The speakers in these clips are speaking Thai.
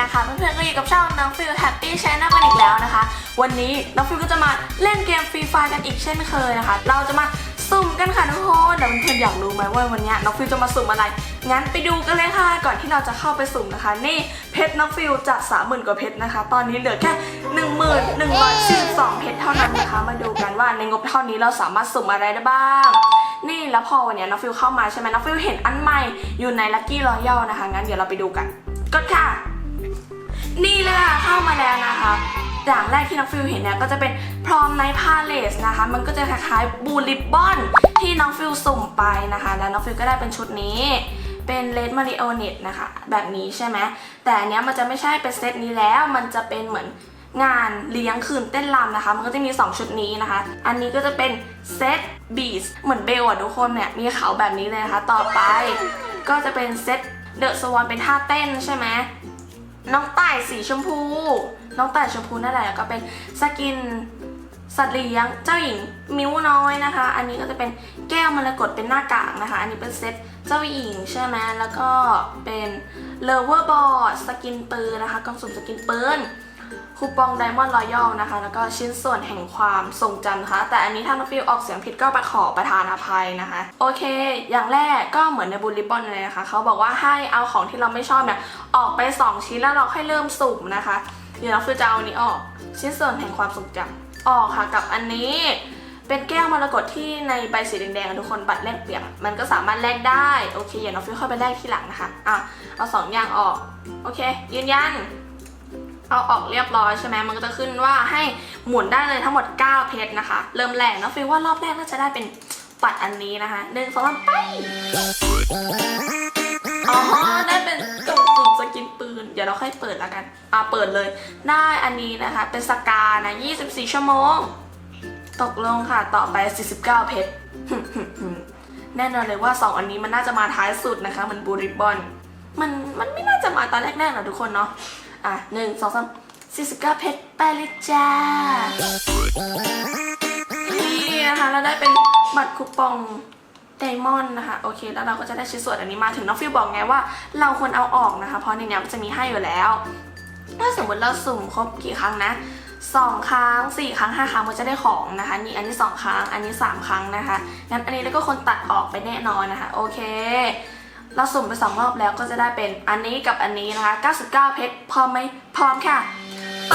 นะคะเพื่อนๆก็อยู่กับช่องน้องฟิลแฮปปี้ช n น e กันอีกแล้วนะคะ วันนี้น้องฟิลก็จะมาเล่นเกมฟรีไฟกันอีกเช่นเคยนะคะ เราจะมาสุ่มกันค่ะทุกคนเดี๋ยวเพื่อนๆอยากรู้ไหมว่าวันนี้น้องฟิลจะมาสุ่มอะไร งั้นไปดูกันเลยค่ะ ก่อนที่เราจะเข้าไปสุ่มนะคะ นี่เพชรน้องฟิลจะสามหมื่นกว่าเพชรนะคะ ตอนนี้เหลือแค่หนึ่งหมื่นหนึ่งร้อยสี่สิบสองเพชรเท่านั้นนะคะ มาดูกันว่าในงบเท่านี้เราสามารถสุ่มอะไรได้บ้างนี่แล้วพอวันนี้น้องฟิลเข้ามาใช่ไหมน้องฟิลเห็นอันใหม่อยู่ในลัคกี้รอยัลนะคะ งั้นเดี๋ยวเราไปดูกันกดค่ะ แล้วนะคะอย่างแรกที่น้องฟิลเห็นเนี่ยก็จะเป็นพรอมไนพาเลสนะคะ มันก็จะคล้ายๆบูลิบบอนที่น้องฟิลสุ่มไปนะคะ แล้วน้องฟิลก็ได้เป็นชุดนี้ เป็นเลดมาริโอเนตนะคะ แบบนี้ใช่ไหมแต่อันเนี้ยมันจะไม่ใช่เป็นเซตนี้แล้ว มันจะเป็นเหมือนงานเลี้ยงคืนเต้นรำนะคะ มันก็จะมี 2 ชุดนี้นะคะ อันนี้ก็จะเป็นเซตบีสเหมือนเบลอะทุกคนเนี่ย มีเขาแบบนี้เลยนะคะ ต่อไปก็จะเป็นเซตเดอะสวอนเป็นท่าเต้นใช่ไหม น้องต่ายสีชมพู น้องต่ายชมพูนั่นแหละแล้วก็เป็นสกินสัตว์เลี้ยงเจ้าหญิงมิ้วน้อยนะคะ อันนี้ก็จะเป็นแก้วมรกตเป็นหน้ากากนะคะ อันนี้เป็นเซตเจ้าหญิงใช่ไหมแล้วก็เป็นเลเวอร์บอร์ดสกินปืนนะคะกล่องสุ่มสกินปืน คูปองไดมอนด์รอยัลนะคะ แล้วก็ชิ้นส่วนแห่งความทรงจำนะคะแต่อันนี้ถ้าน้องฟิลออกเสียงผิดก็ไปขอประทานอภัยนะคะ โอเค อย่างแรกก็เหมือนในบูลลิบอนเลยนะคะ เขาบอกว่าให้เอาของที่เราไม่ชอบเนี่ยออกไป 2 ชิ้นแล้วเราค่อยเริ่มสุ่มนะคะ เดี๋ยวน้องฟิลจะเอาอันนี้ออก ชิ้นส่วนแห่งความทรงจำออกค่ะกับอันนี้ เป็นแก้วมรกตที่ในใบสีแดงๆทุกคนบัตรแลกเปลี่ยนมันก็สามารถแลกได้โอเคอย่าน้องฟิลค่อยไปแลกที่หลังนะคะอะเอาสองอย่างออกโอเค ยืนยัน เอาออกเรียบร้อยใช่ไหมมันก็จะขึ้นว่าให้หมุนได้เลยทั้งหมด 9 เพชรนะคะ เริ่มแรกน้องฟิลว่ารอบแรกน่าจะได้เป็นปัดอันนี้นะคะหนึ่งสองสามไปอ๋อได้เป็นตุ่มตุ่มสกินปืน เดี๋ยวเราค่อยเปิดแล้วกัน อะเปิดเลย ได้อันนี้นะคะ เป็นสกานะ 24 ชั่วโมง ตกลงค่ะ ต่อไป 49 เพชรแน่นอนเลยว่า 2 อันนี้มันน่าจะมาท้ายสุดนะคะ มันบูริบบอน มันมันไม่น่าจะมาตอนแรกๆหรอกทุกคนเนาะ อะหนึ่งสองสามสี่สิบเก้าเพชรไปเลยจ้า นี่นะคะเราได้เป็นบัตรคูปองไดมอนด์นะคะ โอเค แล้วเราก็จะได้ชิ้นส่วนอันนี้มาถึงน้องฟิวบอกไงว่าเราควรเอาออกนะคะ เพราะในนี้มันจะมีให้อยู่แล้ว ถ้าสมมติเราสุ่มครบกี่ครั้งนะสองครั้งสี่ครั้งห้าครั้งมันจะได้ของนะคะ นี่อันนี้สองครั้ง อันนี้สามครั้งนะคะ งั้นอันนี้แล้วก็คนตัดออกไปแน่นอนนะคะ โอเค เราสุ่มไปสองรอบแล้วก็จะได้เป็นอันนี้กับอันนี้นะคะ 99 เพชรพร้อมไหมพร้อมค่ะ ไป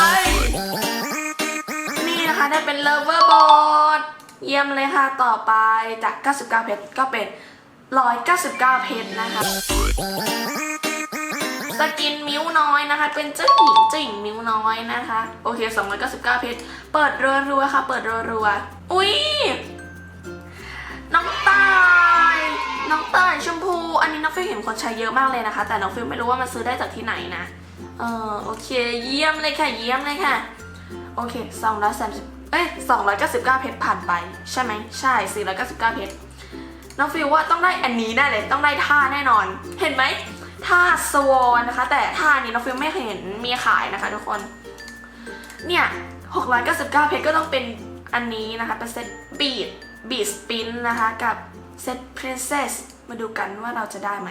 นี่นะคะได้เป็น lover board เยี่ยมเลยค่ะต่อไปจาก 99 เพชรก็เป็น 199 เพชรนะคะสกินมิ้วน้อยนะคะ เป็นเจ้าหญิงเจ้าหญิงมิ้วน้อยนะคะ โอเค 299 เพชรเปิดรัวๆค่ะ เปิดรัวๆ อุ้ยน้องตาย น้องต่ายชมพู อันนี้น้องฟิลเห็นคนใช้เยอะมากเลยนะคะ แต่น้องฟิลไม่รู้ว่ามันซื้อได้จากที่ไหนนะ เออโอเค เยี่ยมเลยค่ะ เยี่ยมเลยค่ะ โอเค230เอ้ย299เก้าเพชรผ่านไป ใช่ไหมใช่499เก้าสิบเก้าเพชร น้องฟิลว่าต้องได้อันนี้แน่เลย ต้องได้ท่าแน่นอน เห็นไหมท่าสวอนนะคะ แต่ท่านี้น้องฟิลไม่เห็นมีขายนะคะ ทุกคน เนี่ย699เพชรก็ต้องเป็นอันนี้นะคะ เป็นเซตบีดบีดสปินนะคะ กับ เซต Princess มาดูกันว่าเราจะได้ไหม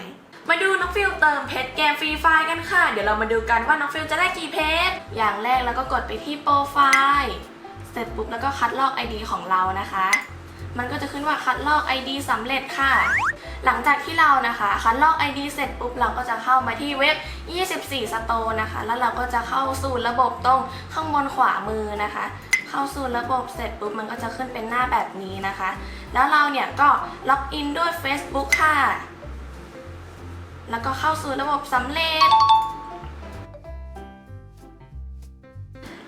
มาดูน้องฟิลเติมเพชรเกมฟรีไฟกันค่ะ เดี๋ยวเรามาดูกันว่าน้องฟิลจะได้กี่เพชร อย่างแรกเราก็กดไปที่โปรไฟล์ เสร็จปุ๊บแล้วก็คัดลอก ID ของเรานะคะ มันก็จะขึ้นว่าคัดลอก ID สำเร็จค่ะ หลังจากที่เรานะคะ คัดลอก ID เสร็จปุ๊บเราก็จะเข้ามาที่เว็บ 24 Store นะคะ แล้วเราก็จะเข้าสู่ระบบตรงข้างบนขวามือนะคะ เข้าสู่ระบบเสร็จปุ๊บมันก็จะขึ้นเป็นหน้าแบบนี้นะคะ แล้วเราเนี่ยก็ล็อกอินด้วย Facebook ค่ะ แล้วก็เข้าสู่ระบบสำเร็จ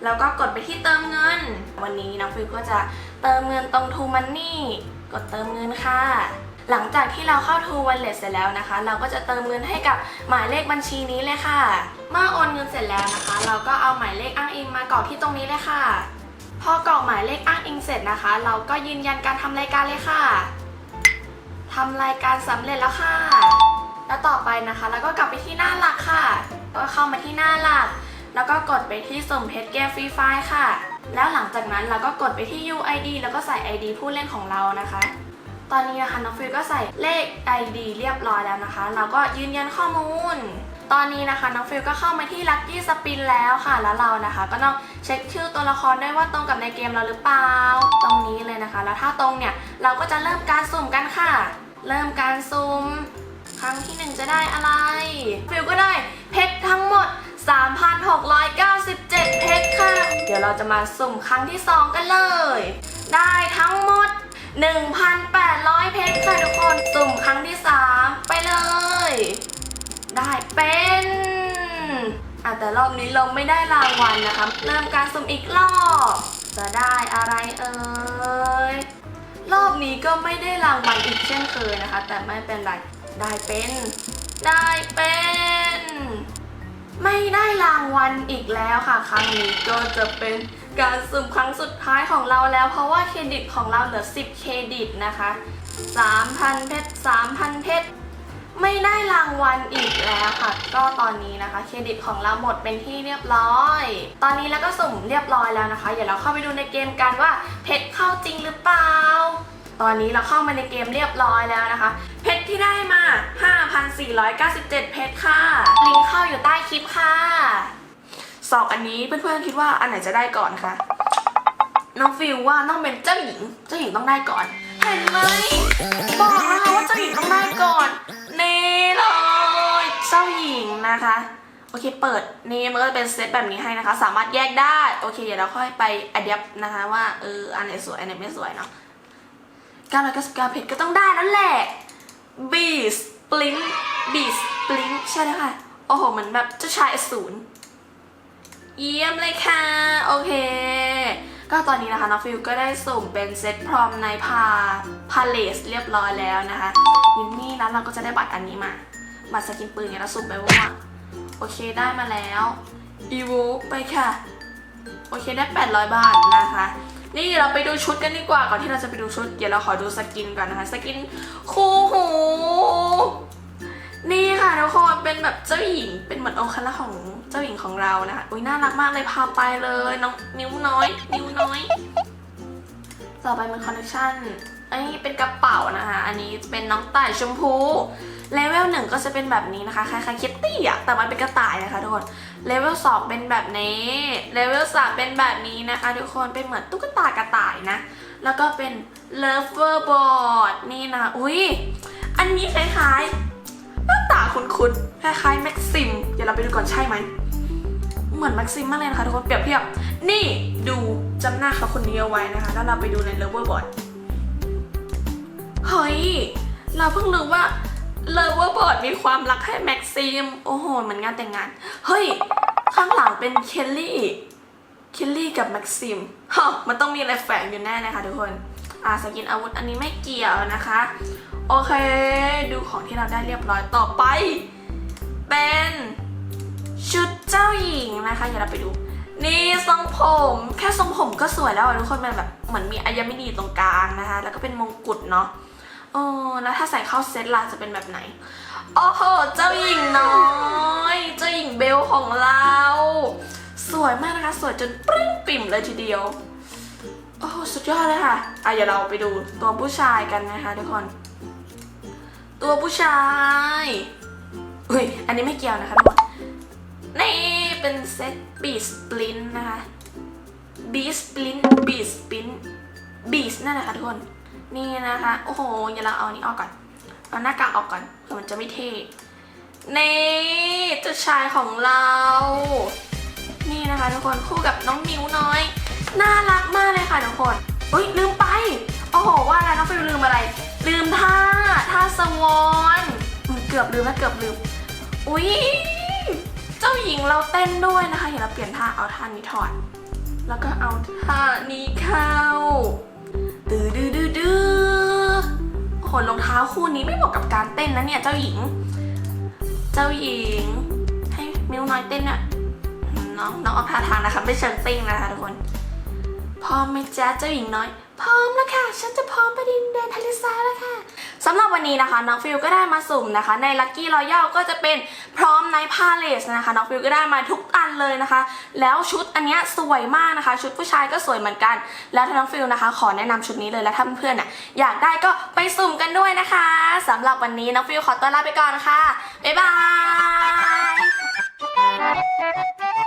แล้วก็กดไปที่เติมเงิน วันนี้น้องฟิวก็จะเติมเงินตรง True Money กดเติมเงินค่ะหลังจากที่เราเข้า True Wallet เสร็จแล้วนะคะ เราก็จะเติมเงินให้กับหมายเลขบัญชีนี้เลยค่ะ เมื่อโอนเงินเสร็จแล้วนะคะ เราก็เอาหมายเลขอ้างอิงมากรอกที่ตรงนี้เลยค่ะ พอกรอกหมายเลขอ้างอิงเสร็จนะคะ เราก็ยืนยันการทำรายการเลยค่ะทำรายการสำเร็จแล้วค่ะ แล้วต่อไปนะคะเราก็กลับไปที่หน้าหลักค่ะ ก็เข้ามาที่หน้าหลัก แล้วก็กดไปที่สมเพชรเกมฟรีไฟล์ค่ะ แล้วหลังจากนั้นเราก็กดไปที่ UID แล้วก็ใส่ ID ผู้เล่นของเรานะคะ ตอนนี้นะคะน้องฟิลก็ใส่เลข ID เรียบร้อยแล้วนะคะ เราก็ยืนยันข้อมูล ตอนนี้นะคะน้องฟิลก็เข้ามาที่ลัคกี้สปินแล้วค่ะแล้วเรานะคะ ก็ต้องเช็คชื่อตัวละครด้วยว่าตรงกับในเกมเราหรือเปล่า ตรงนี้เลยนะคะ แล้วถ้าตรงเนี่ยเราก็จะเริ่มการสุ่มกันค่ะ เริ่มการสุ่มครั้งที่หนึ่งจะได้อะไร ฟิลก็ได้เพชรทั้งหมด 3,697 เพชรค่ะ เดี๋ยวเราจะมาสุ่มครั้งที่ 2 กันเลย ได้ทั้งหมด 1,800 เพชรค่ะทุกคน สุ่มครั้งที่ 3 ไปเลย ได้เป็นอะแต่รอบนี้เราไม่ได้รางวัลนะคะ เริ่มการสุ่มอีกรอบ จะได้อะไรเอ่ย รอบนี้ก็ไม่ได้รางวัลอีกเช่นเคยนะคะ แต่ไม่เป็นไร ได้เป็น ได้เป็น ไม่ได้รางวัลอีกแล้วค่ะ ครั้งนี้ก็จะเป็นการสุ่มครั้งสุดท้ายของเราแล้ว เพราะว่าเครดิตของเราเหลือ 10 เครดิตนะคะ 3,000 เพชร 3,000 เพชร ไม่ได้รางวัลอีกแล้วค่ะ ก็ตอนนี้นะคะ เครดิตของเราหมดเป็นที่เรียบร้อย ตอนนี้แล้วก็สุ่มเรียบร้อยแล้วนะคะ เดี๋ยวเราเข้าไปดูในเกมกันว่าเพชรเข้าจริงหรือเปล่า ตอนนี้เราเข้ามาในเกมเรียบร้อยแล้วนะคะ เพชรที่ได้มา 5,497 เพชรค่ะ ลิงก์เข้าอยู่ใต้คลิปค่ะสอบอันนี้เพื่อนๆคิดว่าอันไหนจะได้ก่อนคะ น้องฟิลว่าต้องเป็นเจ้าหญิง เจ้าหญิงต้องได้ก่อน เห็นไหมบอกนะคะว่าเจ้าหญิงต้องได้ก่อน เจ้าหญิงนะคะ โอเคเปิดนี่มันก็จะเป็นเซตแบบนี้ให้นะคะ สามารถแยกได้ โอเค เดี๋ยวเราค่อยไปอัดยับนะคะ ว่าเอออันไหนสวยอันไหนไม่สวยเนาะ999เพชรก็ต้องได้นั่นแหละ บีสปลินบีสปลินใช่แล้วค่ะ โอ้โหเหมือนแบบเจ้าชายอสูรเยี่ยมเลยค่ะ โอเค ก็ตอนนี้นะคะน้องฟิลก็ได้สุ่มเป็นเซตพร้อมในพาพาเลสเรียบร้อยแล้วนะคะยินนี่แล้วเราก็จะได้บัตรอันนี้มา บัตรสกินปืนเนี่ยเราสุ่มไปว่าโอเคได้มาแล้วอีโวไปค่ะ โอเคได้ 800 บาทนะคะ นี่เราไปดูชุดกันดีกว่าก่อนที่เราจะไปดูชุดเดี๋ยวเราขอดูสกินก่อนนะคะ สกินคู่หู นี่ค่ะทุกคนเป็นแบบเจ้าหญิงเป็นเหมือนองค์คณะของเจ้าหญิงของเรานะคะอุ้ยน่ารักมากเลยพาไปเลยน้องนิ้วน้อย นิ้วน้อยต่อไปเป็นคอนเนคชั่นอันนี้เป็นกระเป๋านะคะ อันนี้เป็นน้องต่ายชมพู เลเวลหนึ่งก็จะเป็นแบบนี้นะคะคล้ายๆคิตตี้อะแต่มันเป็นกระต่ายนะคะทุกคนเลเวลสองเป็นแบบนี้เลเวลสามเป็นแบบนี้นะคะทุกคนเป็นเหมือนตุ๊กตากระต่ายนะ แล้วก็เป็น lover board นี่นะอุ้ยอันนี้คล้ายๆหน้าตาคุ้นๆคล้ายๆแม็กซิมเดี๋ยวเราไปดูก่อนใช่ไหมเหมือนแม็กซิมมากเลยนะคะทุกคนเปรียบเทียบนี่ดูจำหน้าเขาคนนี้เอาไว้นะคะ แล้วเราไปดูใน lover board เฮ้ยเราเพิ่งรู้ว่า lover board มีความรักให้แม็กซิม โอ้โหเหมือนงานแต่งงาน เฮ้ย ข้างหลังเป็นเคลลี่ เคลลี่กับแม็กซิมฮะมันต้องมีอะไรแฝงอยู่แน่นะคะทุกคน อ่าสกินอาวุธอันนี้ไม่เกี่ยวนะคะ โอเค ดูของที่เราได้เรียบร้อยต่อไป เป็นชุดเจ้าหญิงนะคะเดี๋ยวเราไปดู นี่ทรงผมแค่ทรงผมก็สวยแล้วอะทุกคนมันแบบเหมือนมีอายมณีตรงกลางนะคะ แล้วก็เป็นมงกุฎเนาะ โอ้แล้วถ้าใส่เข้าเซตล่ะจะเป็นแบบไหน โอ้โห เจ้าหญิงน้อย เจ้าหญิงเบลของเรา สวยมากนะคะ สวยจนปริ้งปิ่มเลยทีเดียว โอ้โหสุดยอดเลยค่ะ อะเดี๋ยวเราไปดูตัวผู้ชายกันนะคะทุกคน ตัวผู้ชายเฮ้ย อันนี้ไม่เกี่ยวนะคะทุกคนนี่เป็นเซตบีสปลินนะคะบีสปลินบีสปลินบีสนั่นแหละค่ะทุกคน นี่นะคะ โอ้โหอย่าเราเอาอันนี้ออกก่อน เอาหน้ากากออกก่อนเผื่อมันจะไม่เท่นี่เจ้าชายของเรา นี่นะคะทุกคนคู่กับน้องมิวน้อย น่ารักมากเลยค่ะทุกคนเฮ้ยลืมไป โอ้โหว่าอะไรน้องฟิลลืมอะไร ลืมท่าท่าสวอนเกือบลืมแล้วเกือบลืม อุ๊ยเจ้าหญิงเราเต้นด้วยนะคะเดี๋ยวเราเปลี่ยนท่าเอาท่านี้ถอด แล้วก็เอาท่านี้เข้า คนรองเท้าคู่นี้ไม่เหมาะกับการเต้นนะเนี่ย เจ้าหญิง เจ้าหญิง ให้มิวน้อยเต้นน่ะน้องน้องเอาท่าทางนะคะไม่เชิงเต้นนะคะทุกคนพอมไหมจ๊ะเจ้าหญิงน้อย พร้อมแล้วค่ะ ฉันจะพร้อมไปดินแดนทะเลทรายแล้วค่ะสำหรับวันนี้นะคะน้องฟิลก็ได้มาสุ่มนะคะ ในลัคกี้รอยัลก็จะเป็นพร้อมในพาเลสนะคะน้องฟิลก็ได้มาทุกอันเลยนะคะ แล้วชุดอันเนี้ยสวยมากนะคะ ชุดผู้ชายก็สวยเหมือนกัน แล้วถ้าน้องฟิลนะคะ ขอแนะนำชุดนี้เลยแล้วถ้าเพื่อนๆออยากได้ก็ไปสุ่มกันด้วยนะคะ สำหรับวันนี้น้องฟิลขอตัวลาไปก่อนค่ะบ๊ายบาย